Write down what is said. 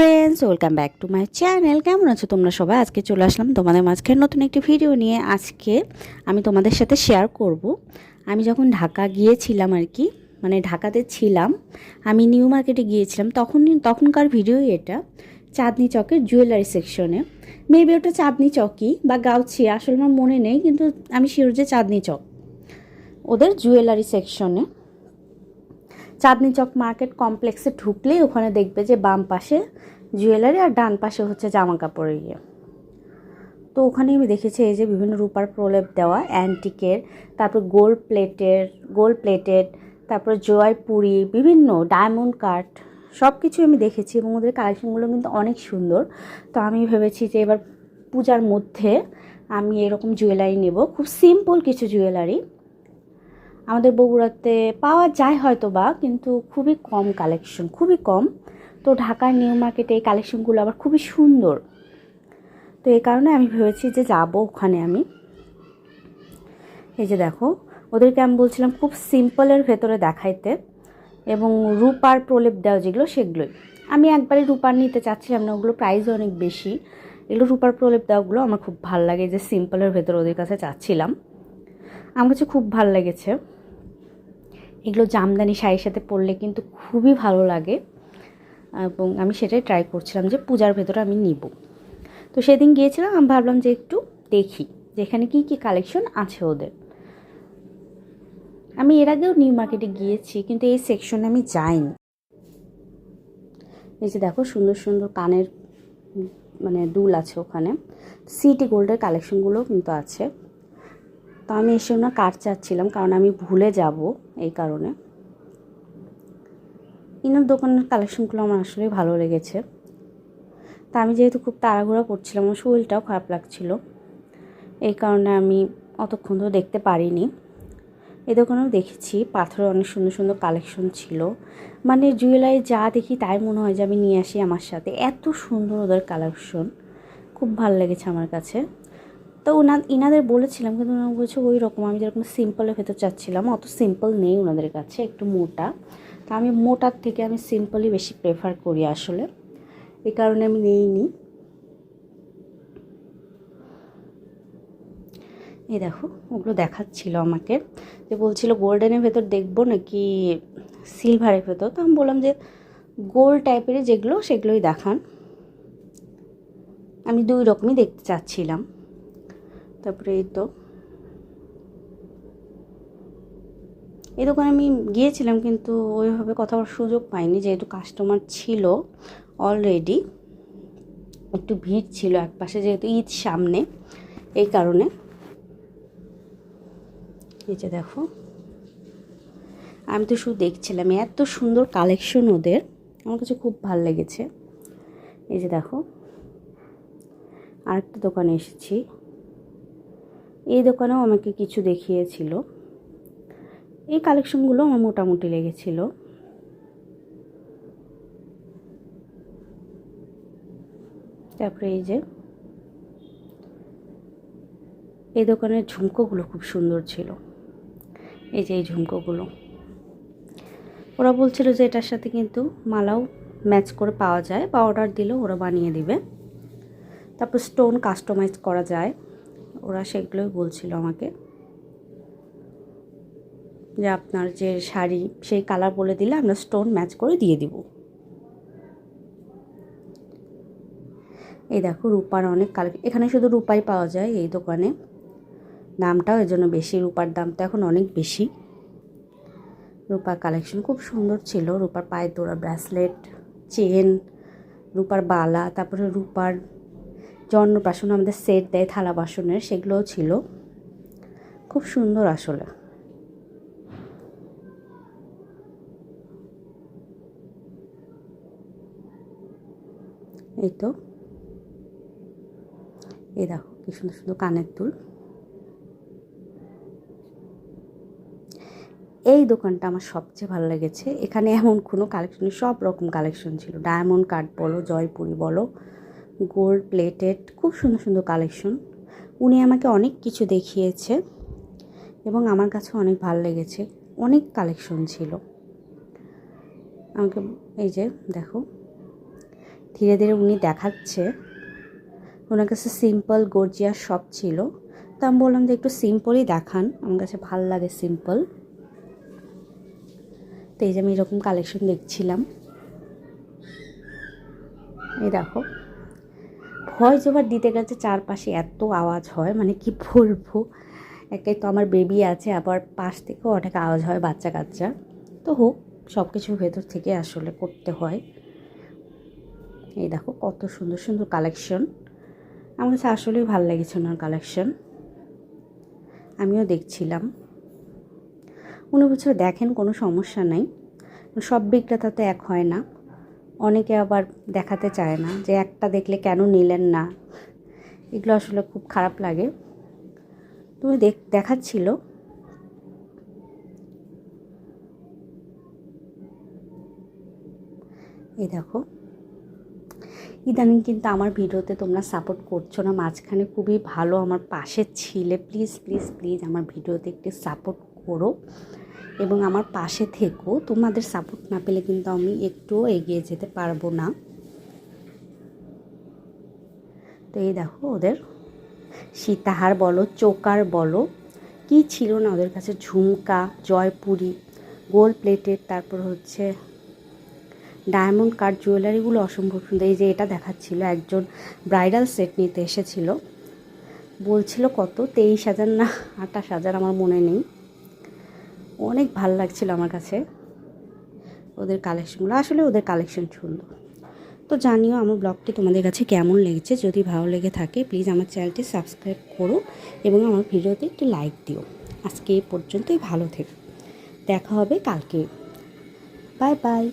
Friends welcome back to my channel কেমন আছো তোমরা সবাই? আজকে চলে আসলাম তোমাদের মাঝখানে নতুন একটি ভিডিও নিয়ে। আজকে আমি তোমাদের সাথে শেয়ার করব। আমি যখন ঢাকা গিয়েছিলাম আর কি মানে ঢাকাতে ছিলাম, আমি নিউ মার্কেটে গিয়েছিলাম, তখন তখনকার ভিডিও এটা চাঁদনি চকের জুয়েলারি সেকশনে মেবি ওটা চাঁদনি চকই বা গাউছি, আসলে আমার মনে নেই, কিন্তু আমি শিওর যে চাঁদনি চক। ওদের জুয়েলারি সেকশনে চাঁদনি চক মার্কেট কমপ্লেক্সে ঢুকলেই ওখানে দেখবে যে বাম পাশে জুয়েলারি আর ডান পাশে হচ্ছে জামা কাপড়ের ইয়ে। তো ওখানে আমি দেখেছি এই যে বিভিন্ন রূপার প্রলেপ দেওয়া অ্যান্টিকের তারপর গোল্ড প্লেটের গোল্ড প্লেটেড তারপর জয়পুরি বিভিন্ন ডায়মন্ড কাট সব কিছু আমি দেখেছি এবং ওদের কালেকশনগুলো কিন্তু অনেক সুন্দর। তো আমি ভেবেছি যে এবার পূজার মধ্যে আমি এরকম জুয়েলারি নেব। খুব সিম্পল কিছু জুয়েলারি। আমাদের বগুড়াতে পাওয়া যায় হয়তো বা কিন্তু খুবই কম কালেকশন খুবই কম। তো ঢাকার নিউ মার্কেটে এই কালেকশনগুলো আবার খুবই সুন্দর। তো এই কারণে আমি ভেবেছি যে যাব ওখানে আমি। এই যে দেখো, ওদেরকে আমি বলছিলাম খুব সিম্পলের ভেতরে দেখাইতে এবং রূপার প্রলেপ দেওয়া যেগুলো, সেগুলোই। আমি একবারে রূপার নিতে চাচ্ছিলাম না, ওগুলো প্রাইসও অনেক বেশি। এগুলো রূপার প্রলেপ দেওয়াগুলো আমার খুব ভালো লাগে যে সিম্পলের ভেতরে ওদের কাছে চাচ্ছিলাম। আমার কাছে খুব ভালো লেগেছে। এগুলো জামদানি শাড়ির সাথে পরলে কিন্তু খুবই ভালো লাগে। এবং আমি সেটাই ট্রাই করছিলাম যে পূজার ভেতরে আমি নিব। তো সেদিন গিয়েছিলাম, আমি ভাবলাম যে একটু দেখি যে এখানে কী কী কালেকশন আছে ওদের। আমি এর আগেও নিউ মার্কেটে গিয়েছি, কিন্তু এই সেকশনে আমি যাইনি। এই যে দেখো সুন্দর সুন্দর কানের মানে দুল আছে ওখানে। সিটি গোল্ডের কালেকশনগুলোও কিন্তু আছে। তো আমি এসে ওনার কার্ড চাচ্ছিলাম, কারণ আমি ভুলে যাব এই কারণে। ইনার দোকানের কালেকশনগুলো আমার আসলে ভালো লেগেছে। তা আমি যেহেতু খুব তাড়াহুড়া করছিলাম, আমার শরীরটাও খারাপ লাগছিল। এই কারণে আমি অতক্ষণ তো দেখতে পারিনি। এই দোকানেও দেখেছি, পাথরে অনেক সুন্দর সুন্দর কালেকশন ছিল। মানে জুয়েলারি যা দেখি তাই মনে হয় যে আমি নিয়ে আসি আমার সাথে। এত সুন্দর ওদের কালেকশন, খুব ভালো লেগেছে আমার কাছে। তো ওনা ইনাদের বলেছিলাম, কিন্তু ওনারা বলছে ওই রকম আমি যেরকম সিম্পলের ভেতর চাচ্ছিলাম, অত সিম্পল নেই ওনাদের কাছে, একটু মোটা। তা আমি মোটার থেকে আমি সিম্পলই বেশি প্রেফার করি আসলে। এই কারণে আমি নিইনি। এই দেখো, ওগুলো দেখাচ্ছিল আমাকে। যে বলছিল গোল্ডেনের ভেতর দেখব নাকি সিলভারের ভেতর? তো আমি বললাম যে গোল্ড টাইপের যেগুলো, সেগুলোই দেখান। আমি দুই রকমই দেখতে চাচ্ছিলাম। তারপরে এই তো। এই দোকানে আমি গিয়েছিলাম কিন্তু ওইভাবে কথা বলার সুযোগ পাইনি, যেহেতু কাস্টমার ছিল অলরেডি একটু ভিড় ছিল এক পাশে যেহেতু ঈদ সামনে, এই কারণে। এই যে দেখো। আমি তো শুধু দেখছিলাম, এত সুন্দর কালেকশন ওদের। আমার কাছে খুব ভালো লেগেছে। এই যে দেখো। আরেকটা দোকানে এসেছি। এই দোকানেও আমাকে কিছু দেখিয়েছিল। এই কালেকশনগুলো আমার মোটামুটি লেগেছিল। তারপরে এই যে, এই দোকানের ঝুমকোগুলো খুব সুন্দর ছিল। এই যে এই ঝুমকোগুলো। ওরা বলছিল যে এটার সাথে কিন্তু মালাও ম্যাচ করে পাওয়া যায় বা অর্ডার দিলেও ওরা বানিয়ে দিবে। তারপর স্টোন কাস্টমাইজ করা যায়। ওরা সেগুলোই বলছিল আমাকে। যে আপনার যে শাড়ি, সেই কালার বলে দিলে আমরা স্টোন ম্যাচ করে দিয়ে দিব। এই দেখো রূপার অনেক কালেক এখানে শুধু রূপাই পাওয়া যায় এই দোকানে। দামটাও এর জন্য বেশি, রূপার দামটা এখন অনেক বেশি। রূপার কালেকশন খুব সুন্দর ছিল, রূপার পায়ের দোড়া ব্রেসলেট চেন রূপার বালা, তারপরে রূপার যে অন্নপ্রাশন আমাদের সেট দেয়, থালা বাসনের, সেগুলোও ছিল। খুব সুন্দর আসলে। এই তো। এই দেখো, কি সুন্দর সুন্দর কানের দুল। এই দোকানটা আমার সবচেয়ে ভালো লেগেছে। এখানে এমন কোনো কালেকশন সব রকম কালেকশন ছিল। ডায়মন্ড কাট বলো, জয়পুরি বলো গোল্ড প্লেটেড খুব সুন্দর সুন্দর কালেকশন উনি আমাকে অনেক কিছু দেখিয়েছে এবং আমার কাছে অনেক ভালো লেগেছে। অনেক কালেকশন ছিল। আমাকে, এই যে, দেখো। ধীরে ধীরে উনি দেখাচ্ছে। ওনার কাছে সিম্পল গর্জিয়া সব ছিল। তো আমি বললাম যে একটু সিম্পলই দেখান। আমার কাছে ভালো লাগে সিম্পল তো এই যে আমি এরকম কালেকশন দেখছিলাম। এই দেখো। ভয়েস ওভার দিতে গেছে চারপাশে এত আওয়াজ হয় মানে কি বলব? একে তো আমার বেবি আছে, আবার পাশ থেকেও অনেক আওয়াজ হয় বাচ্চা কাচ্চা তো হোক সব কিছুর ভেতর থেকে আসলে করতে হয়। এই দেখো কত সুন্দর সুন্দর কালেকশন আমার কাছে আসলেই ভালো লেগেছে ওনার কালেকশন আমিও দেখছিলাম। উনি বছর দেখেন, কোনো সমস্যা নাই। সব বিক্রেতা তো এক হয় না। অনেকে আবার দেখাতে চায় না যে একটা দেখলে কেন নিলেন না। এগুলো আসলে খুব খারাপ লাগে। তুমি দেখ, দেখাচ্ছিল। এই দেখো। ইদানিং কিন্তু আমার ভিডিওতে তোমরা সাপোর্ট করছ না, মাঝখানে খুবই ভালো আমার পাশে ছিলে। প্লিজ প্লিজ প্লিজ আমার ভিডিওতে একটু সাপোর্ট করো। এবং আমার পাশে থেকো। তোমাদের সাপোর্ট না পেলে কিন্তু আমি একটুও এগিয়ে যেতে পারব না। তো এই দেখো ওদের। সীতাহার বলো, চোকার বলো, কি ছিল না ওদের কাছে? ঝুমকা, জয়পুরি গোল্ড প্লেটেড তারপর হচ্ছে ডায়মন্ড কাট জুয়েলারিগুলো অসম্ভব সুন্দর। এই যে এটা দেখাচ্ছিল, একজন ব্রাইডাল সেট নিতে এসেছিল। বলছিল কত? তেইশ হাজার না আঠাশ হাজার, আমার মনে নেই। অনেক ভালো লাগছিল আমার কাছে। ওদের কালেকশনগুলো আসলে ওদের কালেকশন সুন্দর। তো জানিও আমার ব্লগটি তোমাদের কাছে কেমন লেগেছে? যদি ভালো লেগে থাকে প্লিজ আমার চ্যানেলটি সাবস্ক্রাইব করো এবং আমার ভিডিওতে একটু লাইক দিও। আজকে এই পর্যন্তই, ভালো থেকো। দেখা হবে কালকে। Bye bye